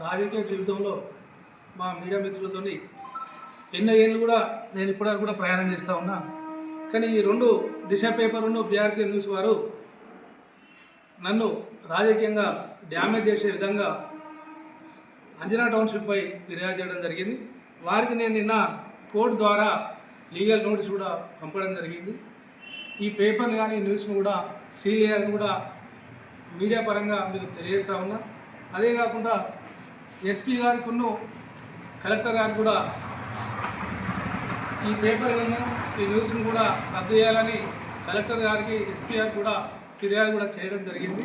రాజకీయ జీవితంలో మా మీడియా మిత్రులతో ఎన్నో ఏళ్ళు కూడా నేను ఇప్పటివరకు కూడా ప్రయాణం చేస్తూ ఉన్నా. కానీ ఈ రెండు దిశ పేపర్ బీఆర్కే న్యూస్ వారు నన్ను రాజకీయంగా డ్యామేజ్ చేసే విధంగా అంజనా టౌన్షిప్పై ఫిర్యాదు చేయడం జరిగింది. వారికి నేను నిన్న కోర్టు ద్వారా లీగల్ నోటీస్ కూడా పంపడం జరిగింది. ఈ పేపర్ని కానీ న్యూస్ని కూడా సీల్ కూడా మీడియా పరంగా మీకు తెలియజేస్తా ఉన్నా. అదే కాకుండా ఎస్పీ గారికి కలెక్టర్ గారికి కూడా ఈ పేపర్లను ఈ న్యూస్ను కూడా రద్దు చేయాలని కలెక్టర్ గారికి ఎస్పీ గారికి కూడా ఫిర్యాదు కూడా చేయడం జరిగింది.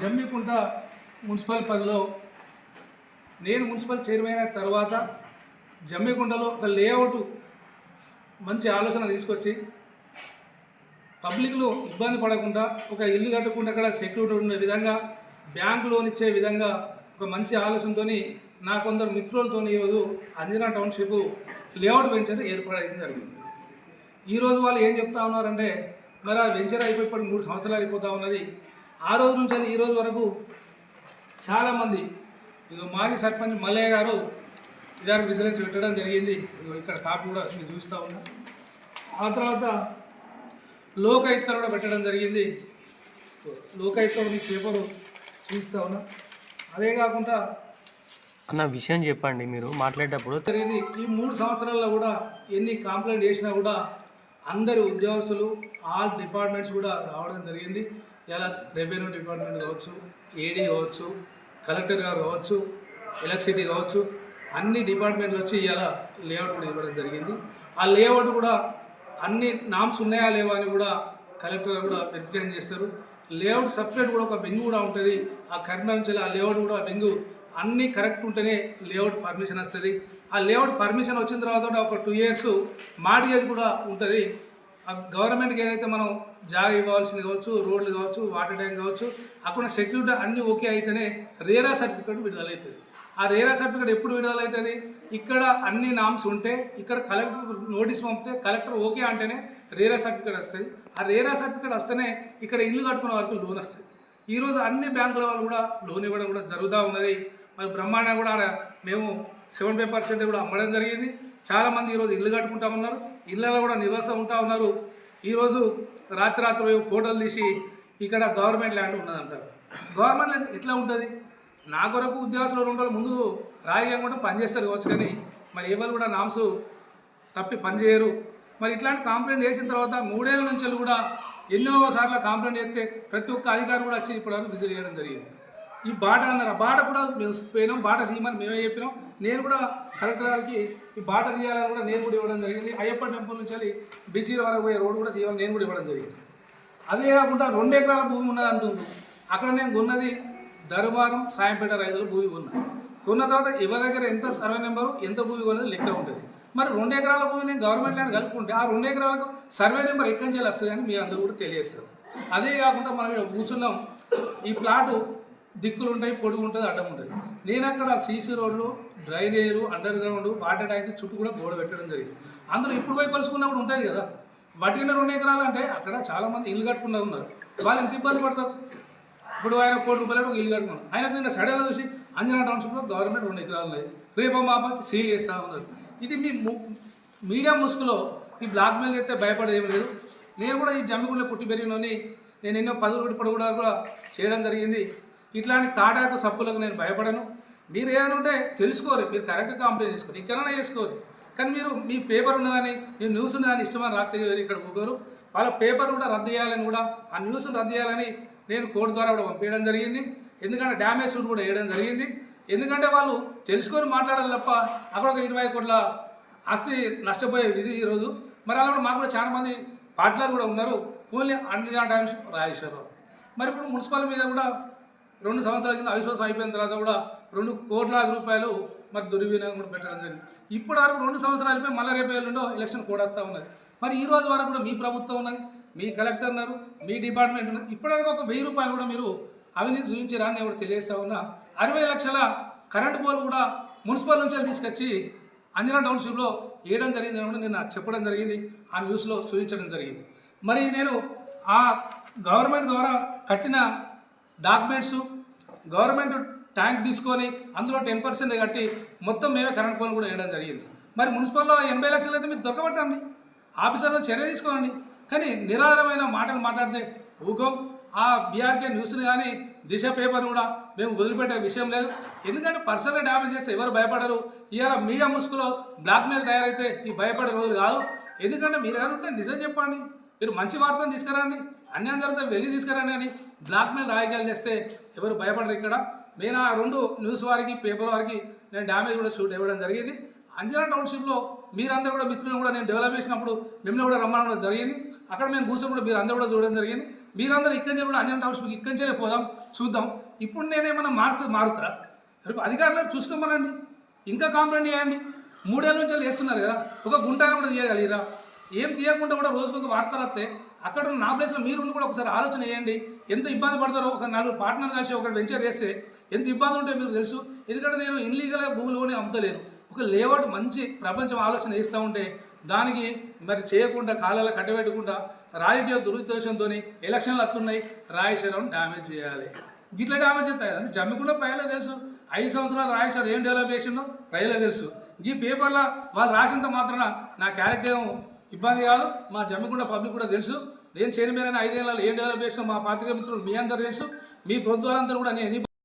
జమ్మికుంట మున్సిపల్ పరిధిలో నేను మున్సిపల్ చైర్మన్ అయిన తర్వాత జమ్మికుంటలో ఒక లేఅవుట్ మంచి ఆలోచన తీసుకొచ్చి పబ్లిక్లో ఇబ్బంది పడకుండా ఒక ఇల్లు కట్టకుండా అక్కడ సెక్యూరిటీ ఉండే విధంగా బ్యాంకు లోన్ ఇచ్చే విధంగా ఒక మంచి ఆలోచనతో నా కొందరు మిత్రులతో ఈరోజు అంజనా టౌన్షిప్ లేఅవుట్ వెంచర్ ఏర్పడడం జరిగింది. ఈరోజు వాళ్ళు ఏం చెప్తా ఉన్నారంటే మరి ఆ వెంచర్ అయిపోయి ఇప్పటికి మూడు సంవత్సరాలు అయిపోతా ఉన్నది. ఆ రోజు నుంచి ఈ రోజు వరకు చాలామంది ఇదో మాజీ సర్పంచ్ మల్లయ్య గారు ఇదానికి విజిలెన్స్ పెట్టడం జరిగింది. ఇక్కడ కాపీ కూడా నేను చూస్తూ ఉన్నా. ఆ తర్వాత లోకాయుక్త కూడా పెట్టడం జరిగింది. లోకాయుక్త మీ పేపరు చూస్తూ ఉన్నా. అదే కాకుండా అన్న విషయం చెప్పండి మీరు. మాట్లాడేటప్పుడు ఈ మూడు సంవత్సరాల్లో కూడా ఎన్ని కంప్లైంట్ చేసినా కూడా అందరి ఉద్యోగస్తులు ఆల్ డిపార్ట్మెంట్స్ కూడా రావడం జరిగింది. ఇలా రెవెన్యూ డిపార్ట్మెంట్ కావచ్చు ఏడీ కావచ్చు కలెక్టర్ గారు కావచ్చు ఎలక్ట్రిసిటీ కావచ్చు అన్ని డిపార్ట్మెంట్లు వచ్చి ఇలా లేఅవుట్ కూడా ఇవ్వడం జరిగింది. ఆ లేఅవుట్ కూడా అన్ని నామ్స్ ఉన్నాయా లేవా అని కూడా కలెక్టర్ కూడా వెరిఫికేషన్ చేస్తారు. లేఅవుట్ సపరేట్ కూడా ఒక బెంగు కూడా ఉంటుంది. ఆ కరీంనగర్ నుంచి ఆ లేఅవుట్ కూడా బెంగు అన్నీ కరెక్ట్ ఉంటేనే లేఅవుట్ పర్మిషన్ వస్తుంది. ఆ లేఅవుట్ పర్మిషన్ వచ్చిన తర్వాత ఒక టూ ఇయర్స్ మార్గేజ్ కూడా ఉంటుంది. ఆ గవర్నమెంట్కి ఏదైతే మనం జాగ ఇవ్వాల్సింది కావచ్చు రోడ్లు కావచ్చు వాటర్ ట్యాంక్ కావచ్చు అక్కడ సెక్యూరిటీ అన్నీ ఓకే అయితేనే రేరా సర్టిఫికేట్ విడుదలవుతుంది ఆ రేరా సర్టిఫికేట్ ఎప్పుడు విడుదలవుతుంది ఇక్కడ అన్ని నామ్స్ ఉంటే ఇక్కడ కలెక్టర్ నోటీస్ పంపితే కలెక్టర్ ఓకే అంటేనే రేరా సర్టిఫికేట్ వస్తుంది. ఆ రేరా సర్టిఫికేట్ వస్తేనే ఇక్కడ ఇల్లు కట్టుకునే వరకు లోన్ వస్తుంది. ఈరోజు అన్ని బ్యాంకుల వాళ్ళు కూడా లోన్ ఇవ్వడం కూడా జరుగుతూ ఉన్నది. మరి బ్రహ్మాండ కూడా మేము సెవెంటీ ఫైవ్ పర్సెంట్ కూడా అమ్మడం జరిగింది. చాలామంది ఈరోజు ఇల్లు కట్టుకుంటా ఉన్నారు. ఇళ్ళలో కూడా నివాసం ఉంటా ఉన్నారు. ఈరోజు రాత్రి రాత్రి ఫోటోలు తీసి ఇక్కడ గవర్నమెంట్ ల్యాండ్ ఉన్నదంటారు. గవర్నమెంట్ ల్యాండ్ ఎట్లా ఉంటుంది? నా కొరకు ఉద్యోగస్తులు రెండు రోజుల ముందు రాజకీయం కూడా పనిచేస్తారు కావచ్చు కానీ మరి ఎవరు కూడా నామ్స్ తప్పి పనిచేయరు మరి ఇట్లాంటి కంప్లైంట్ చేసిన తర్వాత మూడేళ్ళ నుంచి కూడా ఎన్నో సార్లు కంప్లైంట్ చేస్తే ప్రతి ఒక్క అధికారి కూడా వచ్చి ఇప్పుడు విజిట్ చేయడం జరిగింది. ఈ బాట అన్నారు. ఆ బాట కూడా మేము పోయినాం. బాట తీయమని మేమే చెప్పినాం. నేను కూడా కలెక్టర్ గారికి ఈ బాట తీయాలని కూడా నేను కూడా ఇవ్వడం జరిగింది. అయ్యప్ప టెంపుల్ నుంచి వెళ్ళి వరకు పోయే రోడ్డు కూడా తీయాలని నేను కూడా ఇవ్వడం జరిగింది. అదే కాకుండా రెండు ఎకరాల భూమి ఉన్నది అంటుంది అక్కడ నేను కొన్నది ధర్మారం సాయంపేట రైతులు భూమి కొన్నా కొన్న తర్వాత ఎవరి దగ్గర ఎంత సర్వే నెంబరు ఎంత భూమి కొనేది లెక్క ఉంటుంది. మరి రెండు ఎకరాల భూమి నేను గవర్నమెంట్ ల్యాండ్ కలుపుకుంటే ఆ రెండు ఎకరాలకు సర్వే నెంబర్ ఎక్కడి నుంచి వస్తుంది అని మీ అందరూ కూడా తెలియజేస్తారు. అదే కాకుండా మనం ఇక్కడ కూర్చున్నాం. ఈ ప్లాటు దిక్కులు ఉంటాయి పొడుగు ఉంటుంది అడ్డం ఉంటుంది. నేను అక్కడ సీసీ రోడ్లు డ్రైనేజీలు అండర్ గ్రౌండ్ వాటర్ ట్యాంక్ చుట్టూ కూడా గోడ పెట్టడం జరిగింది. అందులో ఇప్పుడు పోయి కొలుసుకున్నప్పుడు ఉంటుంది కదా. వడ్డీన రెండు ఎకరాలు అంటే అక్కడ చాలా మంది ఇల్లు కట్టుకున్న ఉన్నారు. వాళ్ళు ఎంత ఇబ్బంది పడతారు? ఇప్పుడు ఆయన కోటి రూపాయలు ఒక ఇల్లు కట్టుకున్నాడు. ఆయన నిన్న సడన్గా చూసి అంజనా టౌన్షిప్లో గవర్నమెంట్ రెండు ఎకరాలు ఉన్నాయి. రేపు మాప సీల్ చేస్తూ ఉన్నారు. ఇది మీ ము- మీడియా ముసుగులో ఈ బ్లాక్ మెయిల్ చేస్తే భయపడేది లేదు. నేను కూడా ఈ జమ్మిగుండె పుట్టి పెరిగినని నేను ఎన్నో పదులు ఇప్పుడు కూడా కూడా చేయడం జరిగింది. ఇట్లాంటి తాటాకు సప్పులకు నేను భయపడను. మీరు ఏమైనా ఉంటే తెలుసుకోరు. మీరు కరెక్ట్గా కంప్లైంట్ చేసుకోరు. ఇంకెలా చేసుకోరు. కానీ మీరు మీ పేపర్ ఉన్నదని మీ న్యూస్ ఉన్నదని ఇష్టమని రాత్రి ఇక్కడ ఊగరు వాళ్ళ పేపర్ కూడా రద్దు చేయాలని కూడా ఆ న్యూస్ను రద్దు చేయాలని నేను కోర్టు ద్వారా కూడా పంపించడం జరిగింది. ఎందుకంటే డ్యామేజ్ సూట్ కూడా వేయడం జరిగింది. ఎందుకంటే వాళ్ళు తెలుసుకొని మాట్లాడాలి తప్ప అక్కడ ఒక ఇరవై కోట్ల ఆస్తి నష్టపోయే విధి ఈరోజు. మరి అలా కూడా మాకు కూడా చాలా మంది పార్ట్నర్ కూడా ఉన్నారు. ఓన్లీ అన్ని టైమ్స్ రాజేశ్వరరావు. మరి ఇప్పుడు మున్సిపల్ మీద కూడా రెండు సంవత్సరాల కింద అవిశ్వాసం అయిపోయిన తర్వాత కూడా రెండు కోట్లాది రూపాయలు మరి దుర్వినియోగం కూడా పెట్టడం జరిగింది. ఇప్పటి వరకు రెండు సంవత్సరాలు అయిపోయి మళ్ళీ రేపు ఎల్లుండో ఎలక్షన్ కూడా వస్తూ ఉన్నది. మరి ఈ రోజు వరకు కూడా మీ ప్రభుత్వం ఉన్నది మీ కలెక్టర్ ఉన్నారు మీ డిపార్ట్మెంట్ ఉన్నది. ఇప్పటివరకు ఒక వెయ్యి రూపాయలు కూడా మీరు అవినీతి చూపించారా అని కూడా తెలియజేస్తా ఉన్నా. అరవై లక్షల కరెంటు పోల్ కూడా మున్సిపల్ నుంచి తీసుకొచ్చి అంజనా టౌన్షిప్లో వేయడం జరిగింది అని కూడా నిన్న చెప్పడం జరిగింది ఆ న్యూస్లో సూచించడం జరిగింది. మరి నేను ఆ గవర్నమెంట్ ద్వారా కట్టిన డాక్యుమెంట్స్ గవర్నమెంట్ ట్యాంక్ తీసుకొని అందులో టెన్ పర్సెంట్ కట్టి మొత్తం మేమే కరెంట్ పోల్ కూడా వేయడం జరిగింది. మరి మున్సిపల్లో ఎనభై లక్షలు అయితే మీరు దొరకబట్టండి ఆఫీసర్లో చర్య తీసుకోండి కానీ నిరాధారమైన మాటలు మాట్లాడితే ఊకం. ఆ బీఆర్కే న్యూస్ని కానీ దిశ పేపర్ కూడా మేము వదిలిపెట్టే విషయం లేదు. ఎందుకంటే పర్సనల్గా డ్యామేజ్ చేస్తే ఎవరు భయపడరు. ఇవాళ మీడియా ముసుగులో బ్లాక్మెయిల్ తయారైతే ఈ భయపడే రోజు కాదు. ఎందుకంటే మీరు ఎవరు నిజం చెప్పండి. మీరు మంచి వార్తను తీసుకురండి. అన్యాయం జరిగితే వెళ్ళి తీసుకురండి అని బ్లాక్మెయిల్ రాయకాలు చేస్తే ఎవరు భయపడరు ఇక్కడ. నేను ఆ రెండు న్యూస్ వారికి పేపర్ వారికి నేను డ్యామేజ్ కూడా షూట్ ఇవ్వడం జరిగింది. అంజనా టౌన్షిప్లో మీరందరూ కూడా మిత్రులను కూడా నేను డెవలప్ చేసినప్పుడు మిమ్మల్ని కూడా రమ్మడం జరిగింది. అక్కడ మేము కూర్చొని కూడా మీరు అందరూ కూడా చూడడం జరిగింది. మీరందరూ ఇక్కడి నుంచి కూడా అంజనా టౌన్షిప్కి ఇక్కడి నుంచే పోదాం చూద్దాం. ఇప్పుడు నేనేమన్నా మార్చ మారుతా? రేపు అధికారులు చూసుకోమనండి. ఇంకా కాంప్లైంట్ చేయండి. మూడేళ్ళ నుంచి వాళ్ళు వేస్తున్నారు కదా ఒక గుంటాను కూడా తీయగలిగిరా? ఏం తీయకుండా కూడా రోజుకు ఒక వార్తలు వస్తే అక్కడ ఉన్న నా ప్లేస్లో మీరు ఉండి కూడా ఒకసారి ఆలోచన చేయండి. ఎంత ఇబ్బంది పడతారో ఒక నలుగురు పార్ట్నర్ కలిసి ఒక వెంచర్ చేస్తే ఎంత ఇబ్బంది ఉంటే మీకు తెలుసు. ఎందుకంటే నేను ఇన్లీగల్గా భూములు కొని అమ్ముతలేను. ఒక లేఅవుట్ మంచి ప్రపంచం ఆలోచన చేస్తూ ఉంటే దానికి మరి చేయకుండా కాలాల కట్టబెట్టకుండా రాజకీయ దురుద్దేశంతో ఎలక్షన్లు వస్తున్నాయి రాజశేఖరం డ్యామేజ్ చేయాలి. గిట్లా డ్యామేజ్ చేస్తాయి కదండి జమ్మికుండా ప్రజలకు తెలుసు. ఐదు సంవత్సరాలు రాజశేఖర్ ఏం డెవలప్ చేసిండో ప్రజలకు తెలుసు. ఈ పేపర్లో వాళ్ళు రాసినంత మాత్రాన నా క్యారెక్టర్ ఏం ఇబ్బంది కాదు. మా జమ్మికుండ పబ్లిక్ కూడా తెలుసు. నేను చైర్మన్ అయిన ఐదేళ్ళలో ఏం డెవలప్ చేసినా మా పాత్రిక మిత్రులు మీ అందరూ తెలుసు. మీ ప్రభుత్వాలందరూ కూడా నేను